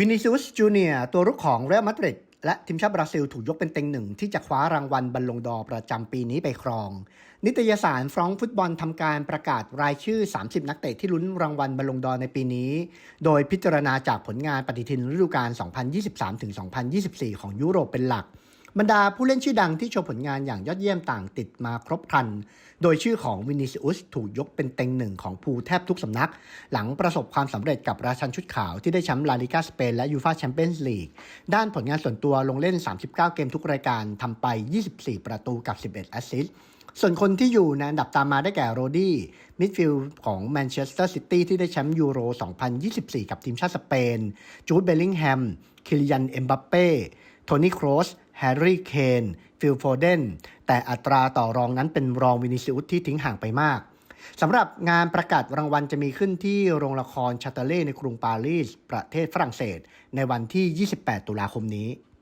วินิซิอุสจูเนียตัวรุกของเรอัลมาดริดและทีมชาติบราซิลถูกยกเป็นเต็งหนึ่งที่จะคว้ารางวัลบอลลงดอร์ประจำปีนี้ไปครอง นิตยสารฟรองฟุตบอลทำการประกาศรายชื่อ 30 นักเตะที่ลุ้นรางวัลบอลลงดอร์ในปีนี้ โดยพิจารณาจากผลงานปฏิทินฤดูกาล 2023-2024 ของยุโรปเป็นหลัก บรรดาผู้เล่นชื่อดังที่โชว์ผลงานอย่างยอดเยี่ยมต่างติดมาครบครัน โดยชื่อของวินิซิอุสถูกยกเป็นเต็งหนึ่งของภูแทบทุกสำนัก หลังประสบความสำเร็จกับราชันชุดขาวที่ได้แชมป์ลาลิกาสเปนและยูฟาแชมเปี้ยนส์ลีก ด้านผลงานส่วนตัวลงเล่น 39 เกมทุกรายการทำไป 24 ประตูกับ 11 แอสซิสต์ส่วนคนที่อยู่ในอันดับตามมาได้แก่โรดี้มิดฟิลด์ของแมนเชสเตอร์ซิตี้ที่ได้แชมป์ยูโร 2024 กับทีมชาติสเปน จูดเบลลิงแฮม คิลิยัน เอ็มบัปเป้ โทนี่ โครส แฮร์รี่เคนฟิลโฟเดนแต่อัตราต่อรองนั้นเป็นรองวินิซิอุสที่ทิ้งห่างไปมากสำหรับงานประกาศรางวัลจะมีขึ้นที่โรงละครชาตเล่ในกรุงปารีส ประเทศฝรั่งเศส ในวันที่ 28 ตุลาคมนี้